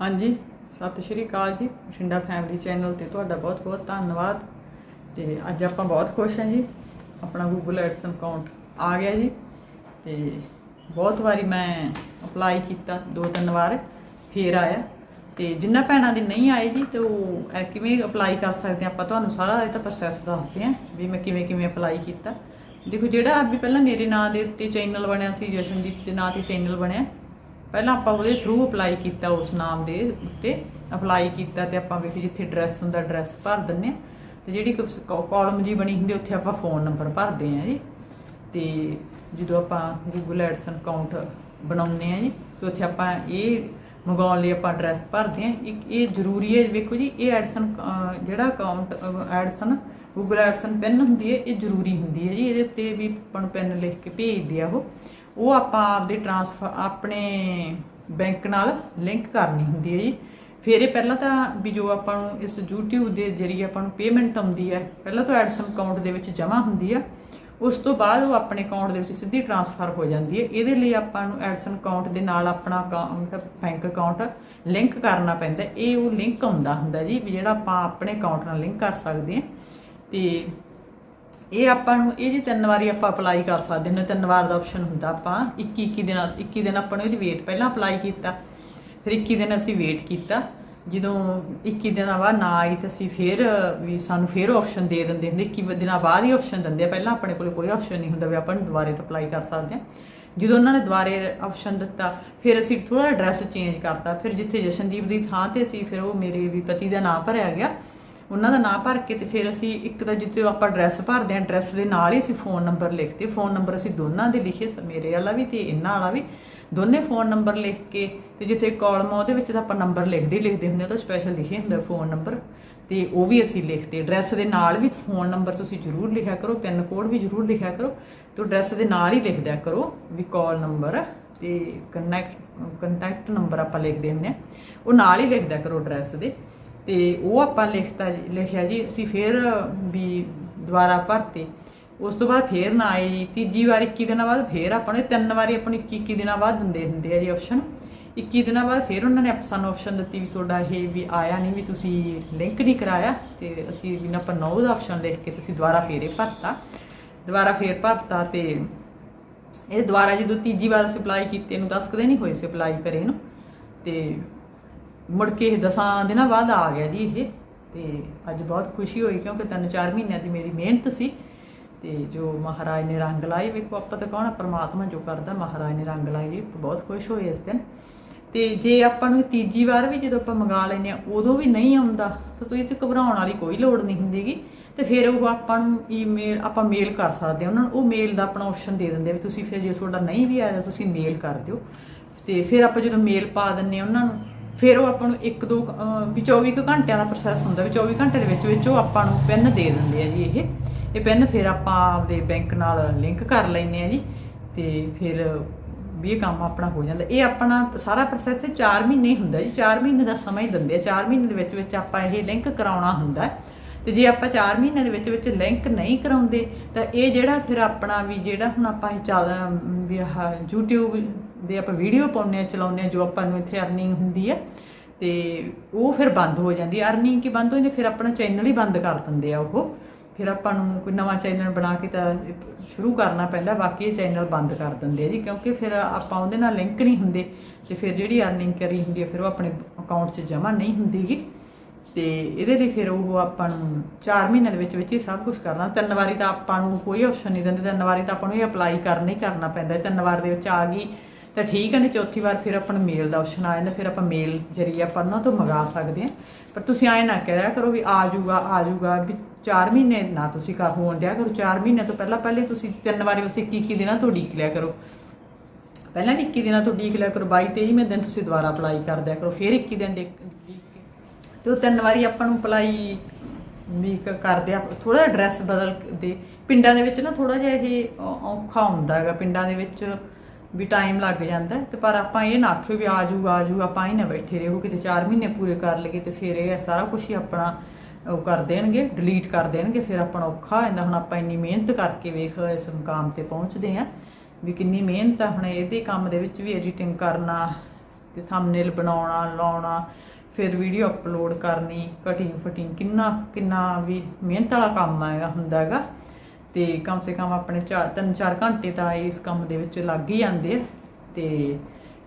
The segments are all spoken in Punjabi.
ਹਾਂਜੀ, ਸਤਿ ਸ਼੍ਰੀ ਅਕਾਲ ਜੀ, ਬਠਿੰਡਾ ਫੈਮਿਲੀ ਚੈਨਲ ਤੇ ਤੁਹਾਡਾ ਬਹੁਤ-ਬਹੁਤ ਧੰਨਵਾਦ। ਤੇ ਅੱਜ ਆਪਾਂ ਬਹੁਤ ਖੁਸ਼ ਹਾਂ ਜੀ, ਆਪਣਾ ਗੂਗਲ Ads ਅਕਾਊਂਟ ਆ ਗਿਆ ਜੀ। ਤੇ ਬਹੁਤ ਵਾਰੀ ਮੈਂ ਅਪਲਾਈ ਕੀਤਾ ਦੋ ਤਿੰਨ ਵਾਰ, ਫੇਰ ਆਇਆ। ਤੇ ਜਿੰਨਾ ਭੈਣਾਂ ਦੇ ਨਹੀਂ ਆਏ ਜੀ, ਤੇ ਉਹ ਕਿਵੇਂ ਅਪਲਾਈ ਕਰ ਸਕਦੇ ਆਪਾਂ ਤੁਹਾਨੂੰ ਸਾਰਾ ਇਹ ਤਾਂ ਪ੍ਰੋਸੈਸ ਦੱਸਦੇ ਹਾਂ, ਵੀ ਮੈਂ ਕਿਵੇਂ ਕਿਵੇਂ ਅਪਲਾਈ ਕੀਤਾ। ਦੇਖੋ, ਜਿਹੜਾ ਵੀ ਪਹਿਲਾਂ ਮੇਰੇ ਨਾਂ ਦੇ ਉੱਤੇ ਚੈਨਲ ਬਣਿਆ ਸੀ, ਜਸ਼ਨਦੀਪ ਦੇ ਨਾਂ ਤੇ ਚੈਨਲ ਬਣਿਆ ਪਹਿਲਾਂ ਆਪਾਂ ਉਹਦੇ ਥਰੂ ਅਪਲਾਈ ਕੀਤਾ ਉਸ ਨਾਮ ਦੇ ਉੱਤੇ ਅਪਲਾਈ ਕੀਤਾ ਤੇ ਆਪਾਂ ਵੇਖੀ ਜਿੱਥੇ ਐਡਰੈਸ ਹੁੰਦਾ ਐਡਰੈਸ ਭਰ ਦਿੰਨੇ ਆ ਤੇ ਜਿਹੜੀ ਕਾਲਮ ਜੀ ਬਣੀ ਹੁੰਦੀ ਉੱਥੇ ਆਪਾਂ ਫੋਨ ਨੰਬਰ ਭਰਦੇ ਆ ਜੀ। ਤੇ ਜਦੋਂ ਆਪਾਂ Google Ads ਅਕਾਊਂਟ ਬਣਾਉਂਦੇ ਆ ਜੀ, ਤੇ ਉੱਥੇ ਆਪਾਂ ਇਹ ਮੰਗਾਉਣ ਲਈ ਆਪਾਂ ਐਡਰੈਸ ਭਰਦੇ ਆ ਇੱਕ ਇਹ ਜ਼ਰੂਰੀ ਹੈ, ਵੇਖੋ ਜੀ, ਇਹ ਐਡਸਨ ਜਿਹੜਾ ਅਕਾਊਂਟ ਐਡਸਨ Google ਐਡਸਨ ਪੈਨ ਹੁੰਦੀ ਹੈ, ਇਹ ਜ਼ਰੂਰੀ ਹੁੰਦੀ ਹੈ ਜੀ। ਇਹਦੇ ਉੱਤੇ ਵੀ ਆਪਾਂ ਨੂੰ ਪੈਨ ਲਿਖ ਕੇ ਭੇਜਦੇ ਆ ਉਹ। ਉਹ ਆਪਾਂ ਆਪਦੇ ਟ੍ਰਾਂਸਫਰ ਆਪਣੇ ਬੈਂਕ ਨਾਲ ਲਿੰਕ ਕਰਨੀ ਹੁੰਦੀ ਹੈ ਜੀ। ਫਿਰ ਇਹ ਪਹਿਲਾਂ ਤਾਂ ਵੀ ਜੋ ਆਪਾਂ ਨੂੰ ਇਸ YouTube ਦੇ ਜ਼ਰੀਏ ਆਪਾਂ ਨੂੰ ਪੇਮੈਂਟ ਆਉਂਦੀ ਹੈ, ਪਹਿਲਾਂ ਤਾਂ ਐਡਸਨ ਅਕਾਊਂਟ ਦੇ ਵਿੱਚ ਜਮ੍ਹਾਂ ਹੁੰਦੀ ਆ। ਉਸ ਤੋਂ ਬਾਅਦ ਉਹ ਆਪਣੇ ਅਕਾਊਂਟ ਦੇ ਵਿੱਚ ਸਿੱਧੀ ਟ੍ਰਾਂਸਫਰ ਹੋ ਜਾਂਦੀ ਹੈ। ਇਹਦੇ ਲਈ ਆਪਾਂ ਨੂੰ ਐਡਸਨ ਅਕਾਊਂਟ ਦੇ ਨਾਲ ਆਪਣਾ ਅਕਾਊਂਟ ਬੈਂਕ ਅਕਾਊਂਟ ਲਿੰਕ ਕਰਨਾ ਪੈਂਦਾ। ਇਹ ਉਹ ਲਿੰਕ ਆਉਂਦਾ ਹੁੰਦਾ ਜੀ, ਵੀ ਜਿਹੜਾ ਆਪਾਂ ਆਪਣੇ ਅਕਾਊਂਟ ਨਾਲ ਲਿੰਕ ਕਰ ਸਕਦੇ ਹਾਂ। ਤੇ ਇਹ ਆਪਾਂ ਨੂੰ, ਇਹ ਜੀ ਤਿੰਨ ਵਾਰੀ ਆਪਾਂ ਅਪਲਾਈ ਕਰ ਸਕਦੇ ਹਾਂ ਤਿੰਨ ਵਾਰ ਦਾ ਆਪਸ਼ਨ ਹੁੰਦਾ ਆਪਾਂ। 21 21 ਦਿਨਾਂ 21 ਦਿਨ ਆਪਾਂ ਨੂੰ ਇਹਦੀ ਵੇਟ ਪਹਿਲਾਂ ਅਪਲਾਈ ਕੀਤਾ। ਫਿਰ 21 ਦਿਨ ਅਸੀਂ ਵੇਟ ਕੀਤਾ। ਜਦੋਂ 21 ਦਿਨਾਂ ਬਾਅਦ ਨਾ ਆਈ ਤਾਂ ਅਸੀਂ ਫਿਰ, ਵੀ ਸਾਨੂੰ ਫਿਰ ਆਪਸ਼ਨ ਦੇ ਦਿੰਦੇ ਹੁੰਦੇ। 21 ਦਿਨਾਂ ਬਾਅਦ ਹੀ ਆਪਸ਼ਨ ਦਿੰਦੇ ਆ। ਪਹਿਲਾਂ ਆਪਣੇ ਕੋਲ ਕੋਈ ਆਪਸ਼ਨ ਨਹੀਂ ਹੁੰਦਾ ਵੀ ਆਪਾਂ ਨੂੰ ਦੁਬਾਰੇ ਅਪਲਾਈ ਕਰ ਸਕਦੇ ਹਾਂ ਜਦੋਂ ਉਹਨਾਂ ਨੇ ਦੁਬਾਰੇ ਆਪਸ਼ਨ ਦਿੱਤਾ, ਫਿਰ ਅਸੀਂ ਥੋੜਾ ਐਡਰੈਸ ਚੇਂਜ ਕਰਤਾ। ਫਿਰ ਜਿੱਥੇ ਜਸ਼ਨਦੀਪ ਦੀ ਥਾਂ ਤੇ ਅਸੀਂ, ਫਿਰ ਉਹ ਮੇਰੇ ਵੀ ਪਤੀ ਦਾ ਨਾਮ ਭਰਿਆ ਗਿਆ। ਉਹਨਾਂ ਦਾ ਨਾਂ ਭਰ ਕੇ ਤੇ ਫਿਰ ਅਸੀਂ ਇੱਕ ਤਾਂ ਜਿੱਥੇ ਆਪਾਂ ਐਡਰੈਸ ਭਰਦੇ ਆਂ ਐਡਰੈਸ ਦੇ ਨਾਲ ਹੀ ਅਸੀਂ ਫੋਨ ਨੰਬਰ ਲਿਖਦੇ ਫੋਨ ਨੰਬਰ ਅਸੀਂ ਦੋਨਾਂ ਦੇ ਲਿਖੇ ਮੇਰੇ ਵਾਲਾ ਵੀ ਤੇ ਇਹਨਾਂ ਵਾਲਾ ਵੀ। ਦੋਨੇ ਫੋਨ ਨੰਬਰ ਲਿਖ ਕੇ ਤੇ ਜਿੱਥੇ ਕਾਲਮ ਆ, ਉਹਦੇ ਵਿੱਚ ਤਾਂ ਆਪਾਂ ਨੰਬਰ ਲਿਖਦੇ ਲਿਖਦੇ ਹੁੰਦੇ ਆ ਤਾਂ ਸਪੈਸ਼ਲ ਲਿਖੇ ਹੁੰਦਾ ਫੋਨ ਨੰਬਰ ਤੇ ਉਹ ਵੀ ਅਸੀਂ ਲਿਖਦੇ ਐਡਰੈਸ ਦੇ ਨਾਲ ਵੀ ਫੋਨ ਨੰਬਰ ਤੁਸੀਂ ਜ਼ਰੂਰ ਲਿਖਿਆ ਕਰੋ ਪਿੰਨ ਕੋਡ ਵੀ ਜ਼ਰੂਰ ਲਿਖਿਆ ਕਰੋ। ਤੇ ਐਡਰੈਸ ਦੇ ਨਾਲ ਹੀ ਲਿਖ ਦਿਆ ਕਰੋ ਵੀ ਕਾਲ ਨੰਬਰ ਤੇ ਕਨੈਕਟ ਕੰਟੈਕਟ ਨੰਬਰ ਆਪਾਂ ਲਿਖਦੇ ਹੁੰਦੇ ਆ ਉਹ ਨਾਲ ਹੀ ਲਿਖ ਦਿਆ ਕਰੋ ਐਡਰੈਸ ਦੇ। ਤੇ ਉਹ ਆਪਾਂ ਲਿਖਤਾ ਜੀ- ਲਿਖਿਆ ਜੀ, ਅਸੀਂ ਫਿਰ ਵੀ ਦੁਬਾਰਾ ਭਰਤੀ। ਉਸ ਤੋਂ ਬਾਅਦ ਫੇਰ ਨਾ ਆਏ ਜੀ। ਤੀਜੀ ਵਾਰ 21 ਦਿਨਾਂ ਬਾਅਦ ਫੇਰ ਆਪਾਂ ਨੂੰ ਤਿੰਨ ਵਾਰੀ ਆਪਾਂ ਨੂੰ 21 21 ਦਿਨਾਂ ਬਾਅਦ ਦਿੰਦੇ ਹੁੰਦੇ ਆ ਜੀ ਆਪਸ਼ਨ 21 ਦਿਨਾਂ ਬਾਅਦ ਫਿਰ ਉਹਨਾਂ ਨੇ ਆਪ- ਸਾਨੂੰ ਆਪਸ਼ਨ ਦਿੱਤੀ ਵੀ ਤੁਹਾਡਾ ਇਹ ਵੀ ਆਇਆ ਨਹੀਂ, ਵੀ ਤੁਸੀਂ ਲਿੰਕ ਨਹੀਂ ਕਰਾਇਆ ਤੇ ਅਸੀਂ ਵੀ ਨਾ ਆਪਾਂ ਨੌ ਦਾ ਆਪਸ਼ਨ ਲਿਖ ਕੇ ਤੁਸੀਂ ਦੁਬਾਰਾ ਫੇਰ ਇਹ ਭਰਤਾ। ਦੁਬਾਰਾ ਫੇਰ ਭਰਤਾ ਤੇ ਇਹ ਦੁਬਾਰਾ ਜਦੋਂ ਤੀਜੀ ਵਾਰ ਸਪਲਾਈ ਕੀਤੇ ਨੂੰ 10 ਕਦੇ ਨਹੀਂ ਹੋਏ ਸਪਲਾਈ ਕਰੇ ਨੂੰ। ਤੇ ਮੁੜ ਕੇ ਇਹ ਦਸਾਂ ਦਿਨਾਂ ਬਾਅਦ ਆ ਗਿਆ ਜੀ ਇਹ। ਤੇ ਅੱਜ ਬਹੁਤ ਖੁਸ਼ੀ ਹੋਈ ਕਿਉਂਕਿ ਤਿੰਨ ਚਾਰ ਮਹੀਨਿਆਂ ਦੀ ਮੇਰੀ ਮਿਹਨਤ ਸੀ। ਤੇ ਜੋ ਮਹਾਰਾਜ ਨੇ ਰੰਗ ਲਾਏ, ਵੇਖੋ ਆਪਾਂ ਤਾਂ ਕੌਣ ਪਰਮਾਤਮਾ ਜੋ ਕਰਦਾ, ਮਹਾਰਾਜ ਨੇ ਰੰਗ ਲਾਏ ਜੀ, ਬਹੁਤ ਖੁਸ਼ ਹੋਏ ਇਸ ਦਿਨ। ਤੇ ਜੇ ਆਪਾਂ ਨੂੰ ਤੀਜੀ ਵਾਰ ਵੀ ਜਦੋਂ ਆਪਾਂ ਮੰਗਾ ਲੈਨੇ ਆ ਉਦੋਂ ਵੀ ਨਹੀਂ ਆਉਂਦਾ, ਤਾਂ ਤੁਸੀਂ ਤੇ ਘਬਰਾਉਣ ਵਾਲੀ ਕੋਈ ਲੋੜ ਨਹੀਂ ਹੁੰਦੀਗੀ। ਤੇ ਫਿਰ ਉਹ ਆਪਾਂ ਨੂੰ ਈਮੇਲ ਆਪਾਂ ਮੇਲ ਕਰ ਸਕਦੇ ਹਾਂ। ਉਹਨਾਂ ਨੂੰ ਉਹ ਮੇਲ ਦਾ ਆਪਣਾ ਆਪਸ਼ਨ ਦੇ ਦਿੰਦੇ ਵੀ ਤੁਸੀਂ ਫਿਰ ਜੇ ਤੁਹਾਡਾ ਨਹੀਂ ਵੀ ਆਇਆ, ਤੁਸੀਂ ਮੇਲ ਕਰ ਦਿਓ। ਤੇ ਫਿਰ ਆਪਾਂ ਜਦੋਂ ਮੇਲ ਪਾ ਦਿੰਨੇ ਆ ਉਹਨਾਂ ਨੂੰ ਫਿਰ ਉਹ ਆਪਾਂ ਨੂੰ ਇੱਕ ਦੋ ਵੀ 24 ਕੁ ਘੰਟਿਆਂ ਦਾ ਪ੍ਰੋਸੈਸ ਹੁੰਦਾ ਵੀ 24 ਘੰਟੇ ਦੇ ਵਿੱਚ ਵਿੱਚ ਉਹ ਆਪਾਂ ਨੂੰ ਪੈਨ ਦੇ ਦਿੰਦੇ ਆ ਜੀ ਇਹ। ਇਹ ਪੈਨ ਫਿਰ ਆਪਾਂ ਆਪਦੇ ਬੈਂਕ ਨਾਲ ਲਿੰਕ ਕਰ ਲੈਨੇ ਆ ਜੀ ਤੇ ਫਿਰ ਵੀ ਇਹ ਕੰਮ ਆਪਣਾ ਹੋ ਜਾਂਦਾ। ਇਹ ਆਪਣਾ ਸਾਰਾ ਪ੍ਰੋਸੈਸ 4 ਮਹੀਨੇ ਹੀ ਹੁੰਦਾ ਜੀ। 4 ਮਹੀਨੇ ਦਾ ਸਮਾਂ ਹੀ ਦਿੰਦੇ ਆ। 4 ਮਹੀਨੇ ਦੇ ਵਿੱਚ ਵਿੱਚ ਆਪਾਂ ਇਹ ਲਿੰਕ ਕਰਾਉਣਾ ਹੁੰਦਾ। ਹੈ। ਤੇ ਜੇ ਆਪਾਂ 4 ਮਹੀਨਿਆਂ ਦੇ ਵਿੱਚ ਵਿੱਚ ਲਿੰਕ ਨਹੀਂ ਕਰਾਉਂਦੇ ਤਾਂ ਇਹ ਜਿਹੜਾ ਫਿਰ ਆਪਣਾ ਵੀ ਜਿਹੜਾ ਹੁਣ ਆਪਾਂ ਇਹ ਚੱਲ, ਵੀ ਆਹ YouTube ਦੇ ਆਪਾਂ ਵੀਡੀਓ ਪਾਉਂਦੇ ਆ ਚਲਾਉਂਦੇ ਆ ਜੋ ਆਪਾਂ ਨੂੰ ਇੱਥੇ ਅਰਨਿੰਗ ਹੁੰਦੀ ਹੈ, ਤੇ ਉਹ ਫਿਰ ਬੰਦ ਹੋ ਜਾਂਦੀ ਹੈ। ਅਰਨਿੰਗ ਕੀ ਬੰਦ ਹੋ ਜਾਂਦੀ ਫਿਰ ਆਪਣਾ ਚੈਨਲ ਹੀ ਬੰਦ ਕਰ ਦਿੰਦੇ ਆ ਉਹ। ਫਿਰ ਆਪਾਂ ਨੂੰ ਕੋਈ ਨਵਾਂ ਚੈਨਲ ਬਣਾ ਕੇ ਤਾਂ ਸ਼ੁਰੂ ਕਰਨਾ ਪੈਂਦਾ, ਬਾਕੀ ਇਹ ਚੈਨਲ ਬੰਦ ਕਰ ਦਿੰਦੇ ਆ ਜੀ, ਕਿਉਂਕਿ ਫਿਰ ਆਪਾਂ ਉਹਦੇ ਨਾਲ ਲਿੰਕ ਨਹੀਂ ਹੁੰਦੇ, ਤੇ ਫਿਰ ਜਿਹੜੀ ਅਰਨਿੰਗ ਕਰੀ ਹੁੰਦੀ ਹੈ, ਫਿਰ ਉਹ ਆਪਣੇ ਅਕਾਊਂਟ 'ਚ ਜਮ੍ਹਾਂ ਨਹੀਂ ਹੁੰਦੀਗੀ। ਤੇ ਇਹਦੇ ਲਈ ਫਿਰ ਉਹ ਆਪਾਂ ਨੂੰ 4 ਮਹੀਨਿਆਂ ਦੇ ਵਿੱਚ ਵਿੱਚ ਹੀ ਸਭ ਕੁਝ ਕਰਨਾ। ਤਿੰਨ ਵਾਰੀ ਤਾਂ ਆਪਾਂ ਨੂੰ ਕੋਈ ਆਪਸ਼ਨ ਨਹੀਂ ਦਿੰਦੇ, ਤਿੰਨ ਵਾਰੀ ਤਾਂ ਆਪਾਂ ਨੂੰ ਇਹ ਅਪਲਾਈ ਕਰਨਾ ਹੀ ਕਰਨਾ ਪੈਂਦਾ। ਤਿੰਨ ਵਾਰ ਦੇ ਵਿੱਚ ਆ ਗਈ ਤਾਂ ਠੀਕ ਹੈ ਨਾ, ਚੌਥੀ ਵਾਰ ਫਿਰ ਆਪਾਂ ਨੂੰ ਮੇਲ ਦਾ ਆਪਸ਼ਨ ਆ ਜਾਂਦਾ, ਫਿਰ ਆਪਾਂ ਮੇਲ ਜਰੀਏ ਆਪਾਂ ਉਹਨਾਂ ਤੋਂ ਮੰਗਾ ਸਕਦੇ ਹਾਂ। ਪਰ ਤੁਸੀਂ ਐਂ ਨਾ ਕਰਿਆ ਕਰੋ ਵੀ ਆ ਜਾਊਗਾ ਆ ਜਾਊਗਾ, ਵੀ 4 ਮਹੀਨੇ ਨਾ ਤੁਸੀਂ ਕਰ ਹੋਣ ਦਿਆ ਕਰੋ 4 ਮਹੀਨੇ ਤੋਂ ਪਹਿਲਾਂ ਪਹਿਲੇ ਤੁਸੀਂ ਤਿੰਨ ਵਾਰੀ ਉਸ 21 21 ਦਿਨਾਂ ਤੋਂ ਉਡੀਕ ਲਿਆ ਕਰੋ। ਪਹਿਲਾਂ ਵੀ 21 ਦਿਨਾਂ ਤੋਂ ਉਡੀਕ ਲਿਆ ਕਰੋ 22 23 ਦਿਨ ਤੁਸੀਂ ਦੁਬਾਰਾ ਅਪਲਾਈ ਕਰ ਦਿਆ ਕਰੋ, ਫਿਰ 21 ਦਿਨ ਉਡੀਕ ਤੇ ਉਹ ਤਿੰਨ ਵਾਰੀ ਆਪਾਂ ਨੂੰ ਅਪਲਾਈ ਵੀ ਕਰਦੇ ਆ ਥੋੜਾ ਐਡਰੈਸ ਬਦਲ ਦੇ। ਪਿੰਡਾਂ ਦੇ ਵਿੱਚ ਨਾ ਥੋੜਾ ਜਿਹਾ ਇਹ ਔਖਾ ਹੁੰਦਾ ਹੈਗਾ, ਪਿੰਡਾਂ ਦੇ ਵਿੱਚ ਵੀ ਟਾਈਮ ਲੱਗ ਜਾਂਦਾ ਹੈ ਤੇ ਪਰ ਆਪਾਂ ਇਹ ਨਾ ਆਖਿਓ ਵੀ ਆਜੂ ਆਜੂ, ਆਪਾਂ ਹੀ ਨਾ ਬੈਠੇ ਰਹੋ, ਕਿਤੇ 4 ਮਹੀਨੇ ਪੂਰੇ ਕਰ ਲਈਏ ਤੇ ਫਿਰ ਇਹ ਸਾਰਾ ਕੁਝ ਹੀ ਆਪਣਾ ਉਹ ਕਰ ਦੇਣਗੇ ਡਿਲੀਟ ਕਰ ਦੇਣਗੇ, ਫਿਰ ਆਪਣਾ ਔਖਾ ਹੋ ਜਾਂਦਾ। ਹੁਣ ਆਪਾਂ ਇੰਨੀ ਮਿਹਨਤ ਕਰਕੇ ਵੇਖ, ਇਸ ਮੁਕਾਮ ਤੇ ਪਹੁੰਚਦੇ ਆ ਵੀ ਕਿੰਨੀ ਮਿਹਨਤ ਆ। ਹੁਣ ਇਹਦੇ ਕੰਮ ਦੇ ਵਿੱਚ ਵੀ ਐਡੀਟਿੰਗ ਕਰਨਾ, ਤੇ ਥੰਬਨੇਲ ਬਣਾਉਣਾ, ਲਾਉਣਾ, ਫਿਰ ਵੀਡੀਓ ਅਪਲੋਡ ਕਰਨੀ ਕਟਿੰਗ ਫਟਿੰਗ ਕਿੰਨਾ ਕਿੰਨਾ ਵੀ ਮਿਹਨਤ ਵਾਲਾ ਕੰਮ ਆਏਗਾ ਹੁੰਦਾ ਹੈਗਾ। ਤੇ ਕਮ ਸੇ ਕਮ ਆਪਣੇ 3-4 ਘੰਟੇ ਤਾਂ ਇਸ ਕੰਮ ਦੇ ਵਿੱਚ ਲੱਗ ਹੀ ਜਾਂਦੇ ਆ। ਤੇ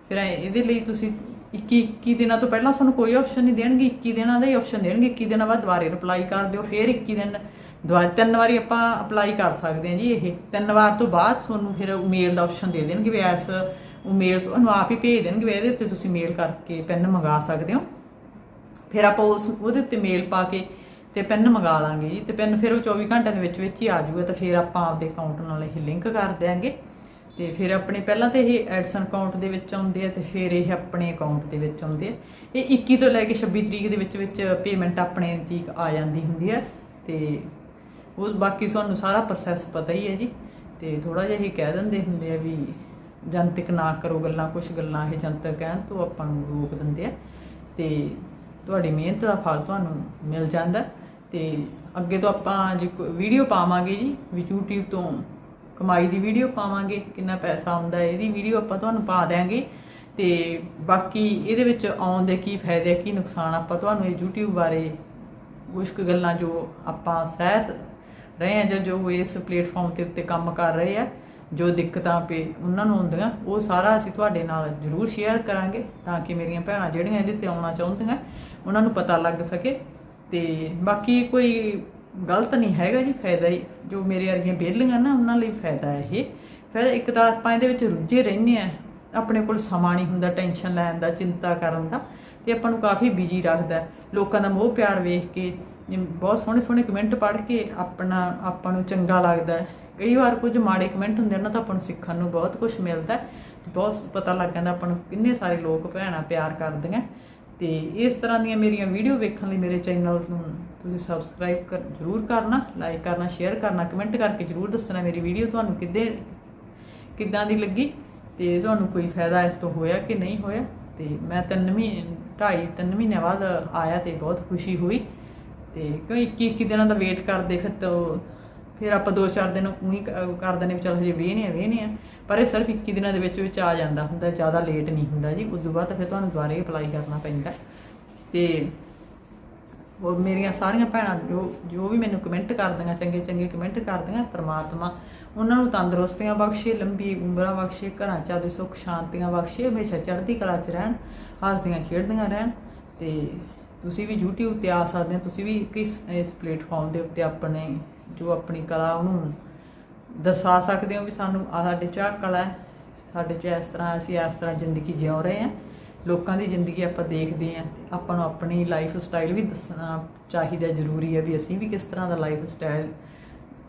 ਫਿਰ ਇਹਦੇ ਲਈ ਤੁਸੀਂ 21 21 ਦਿਨਾਂ ਤੋਂ ਪਹਿਲਾਂ ਤੁਹਾਨੂੰ ਕੋਈ ਆਪਸ਼ਨ ਨਹੀਂ ਦੇਣਗੇ। 21 ਦਿਨਾਂ ਦਾ ਹੀ ਆਪਸ਼ਨ ਦੇਣਗੇ। 21 ਦਿਨਾਂ ਬਾਅਦ ਦੁਬਾਰੇ ਰਿਪਲਾਈ ਕਰ ਦਿਓ। ਫਿਰ 21 ਦਿਨ ਦੁਬਾਰਾ ਤਿੰਨ ਵਾਰੀ ਆਪਾਂ ਅਪਲਾਈ ਕਰ ਸਕਦੇ ਹਾਂ ਜੀ ਇਹ। ਤਿੰਨ ਵਾਰ ਤੋਂ ਬਾਅਦ ਤੁਹਾਨੂੰ ਫਿਰ ਮੇਲ ਦਾ ਆਪਸ਼ਨ ਦੇ ਦੇਣਗੇ। ਵੀ ਐਸ ਉਹ ਮੇਲ ਤੁਹਾਨੂੰ ਆਪ ਹੀ ਭੇਜ ਦੇਣਗੇ। ਵੀ ਇਹਦੇ ਉੱਤੇ ਤੁਸੀਂ ਮੇਲ ਕਰਕੇ ਪੈਨ ਮੰਗਾ ਸਕਦੇ ਹੋ। ਫਿਰ ਆਪਾਂ ਉਸ, ਉਹਦੇ ਉੱਤੇ ਮੇਲ ਪਾ ਕੇ ਤੇ ਪੈਨ ਮੰਗਾ ਲਾਂਗੇ ਜੀ। ਤੇ ਪੈਨ ਫਿਰ ਉਹ 24 ਘੰਟਿਆਂ ਦੇ ਵਿੱਚ ਵਿੱਚ ਹੀ ਆ ਜਾਊਗਾ ਤਾਂ ਫਿਰ ਆਪਾਂ ਆਪਦੇ ਅਕਾਊਂਟ ਨਾਲ ਇਹ ਲਿੰਕ ਕਰ ਦਿਆਂਗੇ। ਤੇ ਫਿਰ ਆਪਣੇ ਪਹਿਲਾਂ ਤੇ ਇਹ ਐਡਸਨ ਅਕਾਊਂਟ ਦੇ ਵਿੱਚ ਆਉਂਦੇ ਆ ਤੇ ਫਿਰ ਇਹ ਆਪਣੇ ਅਕਾਊਂਟ ਦੇ ਵਿੱਚ ਆਉਂਦੇ ਆ। ਇਹ 21 ਤੋਂ ਲੈ ਕੇ 26 ਤਰੀਕ ਦੇ ਵਿੱਚ ਵਿੱਚ ਪੇਮੈਂਟ ਆਪਣੇ ਤੀਕ ਆ ਜਾਂਦੀ ਹੁੰਦੀ ਹੈ ਤੇ ਉਹ ਬਾਕੀ ਤੁਹਾਨੂੰ ਸਾਰਾ ਪ੍ਰੋਸੈਸ ਪਤਾ ਹੀ ਹੈ ਜੀ। ਤੇ ਥੋੜਾ ਜਿਹਾ ਇਹ ਕਹਿ ਦਿੰਦੇ ਹੁੰਦੇ ਆ ਵੀ ਜਨਤਕ ਨਾ ਕਰੋ ਗੱਲਾਂ ਕੁਝ ਗੱਲਾਂ ਇਹ ਜਨਤਕ ਕਹਿਣ ਤੋਂ ਆਪਾਂ ਨੂੰ ਰੋਕ ਦਿੰਦੇ ਆ। ਤੇ ਤੁਹਾਡੀ ਮਿਹਨਤ ਦਾ ਫਲ ਤੁਹਾਨੂੰ ਮਿਲ ਜਾਂਦਾ। ਤੇ ਅੱਗੇ ਤੋਂ ਆਪਾਂ ਜੇ ਕੋਈ ਵੀਡੀਓ ਪਾਵਾਂਗੇ ਜੀ, ਵੀ YouTube ਤੋਂ ਕਮਾਈ ਦੀ ਵੀਡੀਓ ਪਾਵਾਂਗੇ, ਕਿੰਨਾ ਪੈਸਾ ਆਉਂਦਾ ਇਹਦੀ ਵੀਡੀਓ ਆਪਾਂ ਤੁਹਾਨੂੰ ਪਾ ਦਿਆਂਗੇ। ਤੇ ਬਾਕੀ ਇਹਦੇ ਵਿੱਚ ਆਉਣ ਦੇ ਕੀ ਫਾਇਦੇ, ਕੀ ਨੁਕਸਾਨ, ਆਪਾਂ ਤੁਹਾਨੂੰ ਇਹ YouTube ਬਾਰੇ ਕੁਝ ਕੁ ਗੱਲਾਂ ਜੋ ਆਪਾਂ ਸਹਿ ਰਹੇ ਹਾਂ ਜਾਂ ਜੋ ਇਸ ਪਲੇਟਫਾਰਮ ਤੇ ਉੱਤੇ ਕੰਮ ਕਰ ਰਹੇ ਆ, ਜੋ ਦਿੱਕਤਾਂ ਪੇ ਉਹਨਾਂ ਨੂੰ ਹੁੰਦੀਆਂ, ਉਹ ਸਾਰਾ ਅਸੀਂ ਤੁਹਾਡੇ ਨਾਲ ਜ਼ਰੂਰ ਸ਼ੇਅਰ ਕਰਾਂਗੇ, ਤਾਂ ਕਿ ਮੇਰੀਆਂ ਭੈਣਾਂ ਜਿਹੜੀਆਂ ਇਹਦੇ ਤੇ ਆਉਣਾ ਚਾਹੁੰਦੀਆਂ, ਉਹਨਾਂ ਨੂੰ ਪਤਾ ਲੱਗ ਸਕੇ। ਤੇ ਬਾਕੀ ਕੋਈ ਗਲਤ ਨਹੀਂ ਹੈਗਾ ਜੀ ਫਾਇਦਾ ਹੀ। ਜੋ ਮੇਰੇ ਵਰਗੀਆਂ ਬੇਲੀਆਂ ਨਾ, ਉਹਨਾਂ ਲਈ ਫਾਇਦਾ ਹੈ ਇਹ। ਫਾਇਦਾ ਇੱਕ ਤਾਂ ਆਪਾਂ ਇਹਦੇ ਵਿੱਚ ਰੁੱਝੇ ਰਹਿੰਦੇ ਆ ਆਪਣੇ ਕੋਲ ਸਮਾਂ ਨਹੀਂ ਹੁੰਦਾ, ਟੈਨਸ਼ਨ ਲੈਣ ਦਾ, ਚਿੰਤਾ ਕਰਨ ਦਾ। ਤੇ ਆਪਾਂ ਨੂੰ ਕਾਫੀ ਬਿਜ਼ੀ ਰੱਖਦਾ ਲੋਕਾਂ ਦਾ ਮੋਹ ਪਿਆਰ ਵੇਖ ਕੇ ਬਹੁਤ ਸੋਹਣੇ ਸੋਹਣੇ ਕਮੈਂਟ ਪੜ੍ਹ ਕੇ ਆਪਣਾ, ਆਪਾਂ ਨੂੰ ਚੰਗਾ ਲੱਗਦਾ ਕਈ ਵਾਰ ਕੁਝ ਮਾੜੇ ਕਮੈਂਟ ਹੁੰਦੇ ਉਹਨਾਂ ਤੋਂ ਆਪਾਂ ਨੂੰ ਸਿੱਖਣ ਨੂੰ ਬਹੁਤ ਕੁਝ ਮਿਲਦਾ ਬਹੁਤ ਪਤਾ ਲੱਗ ਜਾਂਦਾ ਆਪਾਂ ਨੂੰ ਕਿੰਨੇ ਸਾਰੇ ਲੋਕ ਭੈਣਾਂ ਪਿਆਰ ਕਰਦੀਆਂ। ਤੇ ਇਸ ਤਰ੍ਹਾਂ ਦੀਆਂ ਮੇਰੀਆਂ ਵੀਡੀਓ ਵੇਖਣ ਲਈ ਮੇਰੇ ਚੈਨਲ ਨੂੰ ਤੁਸੀਂ ਸਬਸਕ੍ਰਾਈਬ ਕਰ, ਜਰੂਰ ਕਰਨਾ ਲਾਈਕ ਕਰਨਾ ਸ਼ੇਅਰ ਕਰਨਾ ਕਮੈਂਟ ਕਰਕੇ ਜਰੂਰ ਦੱਸਣਾ ਮੇਰੀ ਵੀਡੀਓ ਤੁਹਾਨੂੰ ਕਿੱਦੇ, ਕਿੱਦਾਂ ਦੀ ਲੱਗੀ ਤੇ ਤੁਹਾਨੂੰ ਕੋਈ ਫਾਇਦਾ ਇਸ ਤੋਂ ਹੋਇਆ ਕਿ ਨਹੀਂ ਹੋਇਆ ਤੇ ਮੈਂ ਤਿੰਨ ਮਹੀਨੇ ਢਾਈ, ਤਿੰਨ ਮਹੀਨਿਆਂ ਬਾਅਦ ਆਇਆ ਤੇ ਬਹੁਤ ਖੁਸ਼ੀ ਹੋਈ ਤੇ ਕਿਉਂ 21 21 ਦਿਨਾਂ ਦਾ ਵੇਟ ਕਰਦੇ ਫਿਰ ਤਾਂ ਫਿਰ ਆਪਾਂ 2-4 ਦਿਨ ਉਹੀ ਕਰ ਦਿੰਦੇ ਵੀ ਚਲ ਹਜੇ ਵੇਹਨੇ ਆ ਵੇਹਨੇ ਆ। ਪਰ ਇਹ ਸਿਰਫ 21 ਦਿਨਾਂ ਦੇ ਵਿੱਚ ਵਿੱਚ ਆ ਜਾਂਦਾ ਹੁੰਦਾ, ਜ਼ਿਆਦਾ ਲੇਟ ਨਹੀਂ ਹੁੰਦਾ ਜੀ। ਉਸ ਤੋਂ ਬਾਅਦ ਫਿਰ ਤੁਹਾਨੂੰ ਦੁਬਾਰੇ ਅਪਲਾਈ ਕਰਨਾ ਪੈਂਦਾ। ਤੇ ਉਹ ਮੇਰੀਆਂ ਸਾਰੀਆਂ ਭੈਣਾਂ ਜੋ ਜੋ ਵੀ ਮੈਨੂੰ ਕਮੈਂਟ ਕਰਦੀਆਂ, ਚੰਗੇ ਚੰਗੇ ਕਮੈਂਟ ਕਰਦੀਆਂ, ਪ੍ਰਮਾਤਮਾ ਉਹਨਾਂ ਨੂੰ ਤੰਦਰੁਸਤੀਆਂ ਬਖਸ਼ੇ, ਲੰਬੀ ਉਮਰਾਂ ਬਖਸ਼ੇ, ਘਰਾਂ ਚ ਆਦੇ ਸੁੱਖ ਸ਼ਾਂਤੀਆਂ ਬਖਸ਼ੇ, ਹਮੇਸ਼ਾ ਚੜ੍ਹਦੀ ਕਲਾ ਚ ਰਹਿਣ, ਹੱਸਦੀਆਂ, ਖੇਡਦੀਆਂ ਰਹਿਣ। ਤੇ ਤੁਸੀਂ ਵੀ YouTube ਤੇ ਆ ਸਕਦੇ ਹੋ, ਤੁਸੀਂ ਵੀ ਕਿਸ, ਇਸ ਪਲੇਟਫਾਰਮ ਦੇ ਉੱਤੇ ਆਪਣੇ ਜੋ ਆਪਣੀ ਕਲਾ ਉਹਨੂੰ ਦਰਸਾ ਸਕਦੇ ਹੋ ਵੀ ਸਾਨੂੰ ਆ ਸਾਡੇ ਚ ਆਹ ਕਲਾ ਹੈ। ਸਾਡੇ ਚ ਇਸ ਤਰ੍ਹਾਂ ਅਸੀਂ ਇਸ ਤਰ੍ਹਾਂ ਜ਼ਿੰਦਗੀ ਜਿਉ ਰਹੇ ਹਾਂ। ਲੋਕਾਂ ਦੀ ਜ਼ਿੰਦਗੀ ਆਪਾਂ ਦੇਖਦੇ ਹਾਂ ਆਪਾਂ ਨੂੰ ਆਪਣੀ ਲਾਈਫ ਸਟਾਈਲ ਵੀ ਦੱਸਣਾ ਚਾਹੀਦਾ ਜ਼ਰੂਰੀ ਹੈ ਵੀ ਅਸੀਂ ਵੀ ਕਿਸ ਤਰ੍ਹਾਂ ਦਾ ਲਾਈਫ ਸਟਾਈਲ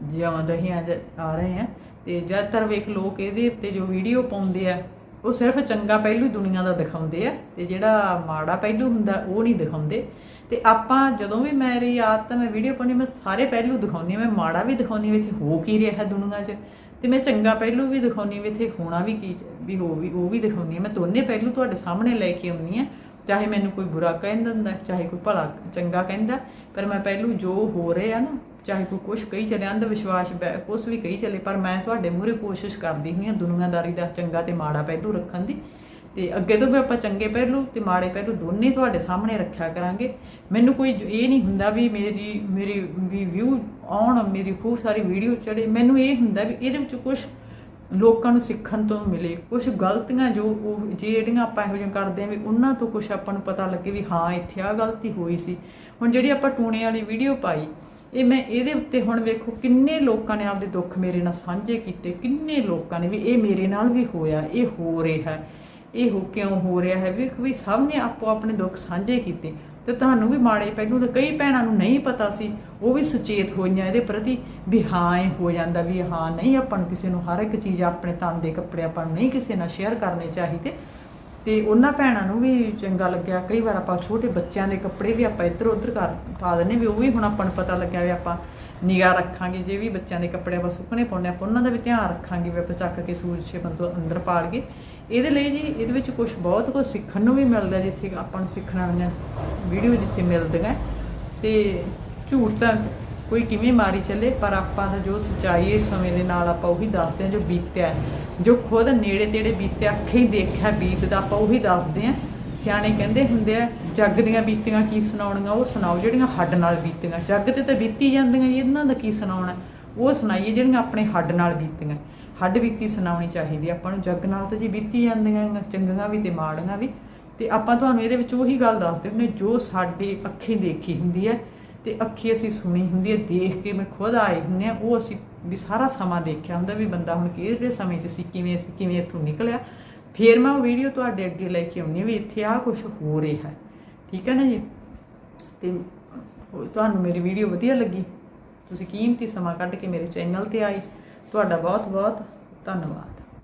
ਜਿਉਂ ਰਹੇ ਹਾਂ ਜਾਂ ਆ ਰਹੇ ਹਾਂ। ਤੇ ਜ਼ਿਆਦਾਤਰ ਵੇਖ ਲੋਕ ਇਹਦੇ ਉੱਤੇ ਜੋ ਵੀਡੀਓ ਪਾਉਂਦੇ ਆ, ਉਹ ਸਿਰਫ ਚੰਗਾ ਪਹਿਲੂ ਦੁਨੀਆ ਦਾ ਦਿਖਾਉਂਦੇ ਆ ਤੇ ਜਿਹੜਾ ਮਾੜਾ ਪਹਿਲੂ ਹੁੰਦਾ ਉਹ ਨਹੀਂ ਦਿਖਾਉਂਦੇ। ਤੇ ਆਪਾਂ ਜਦੋਂ ਵੀ ਮੇਰੀ ਆਦਤ ਹੈ ਮੈਂ ਵੀਡੀਓ ਪਾਉਣੀ ਮੈਂ ਸਾਰੇ ਪਹਿਲੂ ਦਿਖਾਉਣੀ ਹਾਂ, ਮੈਂ ਮਾੜਾ ਵੀ ਦਿਖਾਉਣੀ ਵੀ ਇੱਥੇ ਹੋ ਕੀ ਰਿਹਾ ਦੁਨੀਆ 'ਚ ਤੇ ਮੈਂ ਚੰਗਾ ਪਹਿਲੂ ਵੀ ਦਿਖਾਉਣੀ ਵੀ ਇੱਥੇ ਹੋਣਾ ਵੀ ਕੀ ਵੀ ਹੋ ਵੀ, ਉਹ ਵੀ ਦਿਖਾਉਣੀ ਹਾਂ। ਮੈਂ ਦੋਨੇ ਪਹਿਲੂ ਤੁਹਾਡੇ ਸਾਹਮਣੇ ਲੈ ਕੇ ਆਉਣੀ ਆ ਚਾਹੇ ਮੈਨੂੰ ਕੋਈ ਬੁਰਾ ਕਹਿੰਦਾ ਹੁੰਦਾ ਚਾਹੇ ਕੋਈ ਭਲਾ ਚੰਗਾ ਕਹਿੰਦਾ, ਪਰ ਮੈਂ ਪਹਿਲੂ ਜੋ ਹੋ ਰਿਹਾ ਨਾ, ਚਾਹੇ ਕੋਈ ਕੁਛ ਕਹੀ ਚੱਲੇ ਅੰਧ ਵਿਸ਼ਵਾਸ ਕੁਛ ਵੀ ਕਹੀ ਚਲੇ, ਪਰ ਮੈਂ ਤੁਹਾਡੇ ਮੂਹਰੇ ਕੋਸ਼ਿਸ਼ ਕਰਦੀ ਹੁੰਦੀ ਹਾਂ ਦੁਨੀਆਦਾਰੀ ਦਾ ਚੰਗਾ ਤੇ ਮਾੜਾ ਪਹਿਲੂ ਰੱਖਣ ਦੀ। ਤੇ ਅੱਗੇ ਤੋਂ ਵੀ ਆਪਾਂ ਚੰਗੇ ਪਹਿਲੂ ਤੇ ਮਾੜੇ ਪਹਿਲੂ ਦੋਨੇ ਤੁਹਾਡੇ ਸਾਹਮਣੇ ਰੱਖਿਆ ਕਰਾਂਗੇ। ਮੈਨੂੰ ਕੋਈ ਇਹ ਨਹੀਂ ਹੁੰਦਾ ਵੀ ਮੇਰੀ ਮੇਰੀ ਵੀ ਵਿਊ ਆਉਣ, ਮੇਰੀ ਖੂਬ ਸਾਰੀ ਵੀਡੀਓ ਚੜੇ ਮੈਨੂੰ ਇਹ ਹੁੰਦਾ ਵੀ ਇਹਦੇ ਵਿੱਚ ਕੁਝ ਲੋਕਾਂ ਨੂੰ ਸਿੱਖਣ ਤੋਂ ਮਿਲੇ ਕੁਝ ਗਲਤੀਆਂ ਜੋ ਉਹ ਜਿਹੜੀਆਂ ਆਪਾਂ ਇਹੋ ਜਿਹੀਆਂ ਕਰਦੇ ਆਂ ਵੀ ਉਹਨਾਂ ਤੋਂ ਕੁਝ ਆਪਾਂ ਨੂੰ ਪਤਾ ਲੱਗੇ ਵੀ ਹਾਂ, ਇੱਥੇ ਆ ਗਲਤੀ ਹੋਈ ਸੀ। ਹੁਣ ਜਿਹੜੀ ਆਪਾਂ ਟੂਣੇ ਵਾਲੀ ਵੀਡੀਓ ਪਾਈ, ਇਹ ਮੈਂ ਇਹਦੇ ਉੱਤੇ ਹੁਣ ਵੇਖੋ ਕਿੰਨੇ ਲੋਕਾਂ ਨੇ ਆਪਦੇ ਦੁੱਖ ਮੇਰੇ ਨਾਲ ਸਾਂਝੇ ਕੀਤੇ, ਕਿੰਨੇ ਲੋਕਾਂ ਨੇ ਵੀ ਇਹ ਮੇਰੇ ਨਾਲ ਵੀ ਹੋਇਆ, ਇਹ ਹੋ ਰਿਹਾ। ਹੈ ਇਹ ਹੋ ਕਿਉਂ ਹੋ ਰਿਹਾ ਹੈ? ਵੇਖ ਵੀ ਸਭ ਨੇ ਆਪੋ ਆਪਣੇ ਦੁੱਖ ਸਾਂਝੇ ਕੀਤੇ ਤੇ ਤੁਹਾਨੂੰ ਵੀ ਮਾੜੇ ਪਹਿਲੂ ਤੇ ਕਈ ਭੈਣਾਂ ਨੂੰ ਨਹੀਂ ਪਤਾ ਸੀ। ਉਹ ਵੀ ਸੁਚੇਤ ਹੋਈਆਂ ਇਹਦੇ ਪ੍ਰਤੀ ਵੀ ਹਾਂ, ਇਹ ਹੋ ਜਾਂਦਾ ਵੀ ਹਾਂ, ਨਹੀਂ ਆਪਾਂ ਨੂੰ ਕਿਸੇ ਨੂੰ ਹਰ ਇੱਕ ਚੀਜ਼ ਆਪਣੇ ਤਨ ਦੇ ਕੱਪੜੇ ਆਪਾਂ ਨੂੰ ਨਹੀਂ ਕਿਸੇ ਨਾਲ ਸ਼ੇਅਰ ਕਰਨੇ ਚਾਹੀਦੇ। ਤੇ ਉਹਨਾਂ ਭੈਣਾਂ ਨੂੰ ਵੀ ਚੰਗਾ ਲੱਗਿਆ। ਕਈ ਵਾਰ ਆਪਾਂ ਛੋਟੇ ਬੱਚਿਆਂ ਦੇ ਕੱਪੜੇ ਵੀ ਆਪਾਂ ਇੱਧਰ ਉੱਧਰ ਕਰ ਪਾ ਦਿੰਨੇ ਵੀ ਉਹ ਵੀ ਹੁਣ ਆਪਾਂ ਨੂੰ ਪਤਾ ਲੱਗਿਆ ਵੀ ਆਪਾਂ ਨਿਗਾਹ ਰੱਖਾਂਗੇ, ਜੇ ਵੀ ਬੱਚਿਆਂ ਦੇ ਕੱਪੜੇ ਆਪਾਂ ਸੁੱਕਣੇ ਪਾਉਣੇ ਆਪਾਂ ਉਹਨਾਂ ਦਾ ਵੀ ਧਿਆਨ ਰੱਖਾਂਗੇ ਵੀ ਆਪਾਂ ਚੱਕ ਕੇ ਸੂਰਜ ਛੇਪਣ ਤੋਂ ਅੰਦਰ ਪਾੜ ਗਏ ਇਹਦੇ ਲਈ ਜੀ, ਇਹਦੇ ਵਿੱਚ ਕੁਝ ਬਹੁਤ ਕੁਝ ਸਿੱਖਣ ਨੂੰ ਵੀ ਮਿਲਦਾ ਜਿੱਥੇ ਆਪਾਂ ਨੂੰ ਸਿੱਖਣ ਵਾਲੀਆਂ ਵੀਡੀਓ ਜਿੱਥੇ ਮਿਲਦੀਆਂ। ਤੇ ਝੂਠ ਤਾਂ ਕੋਈ ਕਿਵੇਂ ਮਾਰੀ ਚੱਲੇ, ਪਰ ਆਪਾਂ ਦਾ ਜੋ ਸਚਾਈ ਇਸ ਸਮੇਂ ਦੇ ਨਾਲ ਆਪਾਂ ਉਹੀ ਦੱਸਦੇ ਹਾਂ ਜੋ ਬੀਤਿਆ ਜੋ ਖੁਦ ਨੇੜੇ ਤੇੜੇ ਬੀਤਿਆ, ਅੱਖੀਂ ਦੇਖਿਆ ਬੀਤਦਾ, ਆਪਾਂ ਉਹੀ ਦੱਸਦੇ ਹਾਂ। ਸਿਆਣੇ ਕਹਿੰਦੇ ਹੁੰਦੇ ਆ, ਜੱਗ ਦੀਆਂ ਬੀਤੀਆਂ ਕੀ ਸੁਣਾਉਣੀਆਂ? ਉਹ ਸੁਣਾਓ ਜਿਹੜੀਆਂ ਹੱਡ ਨਾਲ ਬੀਤੀਆਂ। ਜੱਗ ਤੇ ਤਾਂ ਬੀਤੀ ਜਾਂਦੀਆਂ ਇਹਨਾਂ ਦਾ ਕੀ ਸੁਣਾਉਣਾ? ਉਹ ਸੁਣਾਈਏ ਜਿਹੜੀਆਂ ਆਪਣੇ ਹੱਡ ਨਾਲ ਬੀਤੀਆਂ। ਹੱਡ ਬੀਤੀ ਸੁਣਾਉਣੀ ਚਾਹੀਦੀ ਆ, ਆਪਾਂ ਨੂੰ ਜੱਗ ਨਾਲ ਤਾਂ ਜੀ ਬੀਤੀ ਜਾਂਦੀਆਂ ਚੰਗੀਆਂ ਵੀ ਤੇ ਮਾੜੀਆਂ ਵੀ। ਤੇ ਆਪਾਂ ਤੁਹਾਨੂੰ ਇਹਦੇ ਵਿੱਚ ਉਹੀ ਗੱਲ ਦੱਸਦੇ ਹੁੰਦੇ ਜੋ ਸਾਡੇ ਅੱਖੀਂ ਦੇਖੀ ਹੁੰਦੀ ਹੈ ਤੇ ਅੱਖੀ ਅਸੀਂ ਸੁਣੀ ਹੁੰਦੀ ਹੈ, ਦੇਖ ਕੇ ਮੈਂ ਖੁਦ ਆਏ ਹੁੰਦੇ ਆ ਉਹ ਅਸੀਂ ਵੀ ਸਾਰਾ ਸਮਾਂ ਦੇਖਿਆ ਹੁੰਦਾ ਵੀ ਬੰਦਾ ਹੁਣ ਕਿਹੜੇ ਸਮੇਂ 'ਚ ਸੀ, ਕਿਵੇਂ ਸੀ, ਕਿਵੇਂ ਇੱਥੋਂ ਨਿਕਲਿਆ। ਫਿਰ ਮੈਂ ਉਹ ਵੀਡੀਓ ਤੁਹਾਡੇ ਅੱਗੇ ਲੈ ਕੇ ਆਉਂਦੀ ਹਾਂ ਵੀ ਇੱਥੇ ਆ ਕੁਝ ਹੋ ਰਿਹਾ ਠੀਕ ਹੈ ਨਾ ਜੀ? ਤੇ ਤੁਹਾਨੂੰ ਮੇਰੀ ਵੀਡੀਓ ਵਧੀਆ ਲੱਗੀ। ਤੁਸੀਂ ਕੀਮਤੀ ਸਮਾਂ ਕੱਢ ਕੇ ਮੇਰੇ ਚੈਨਲ ਤੇ ਆਏ। ਤੁਹਾਡਾ ਬਹੁਤ ਬਹੁਤ ਧੰਨਵਾਦ।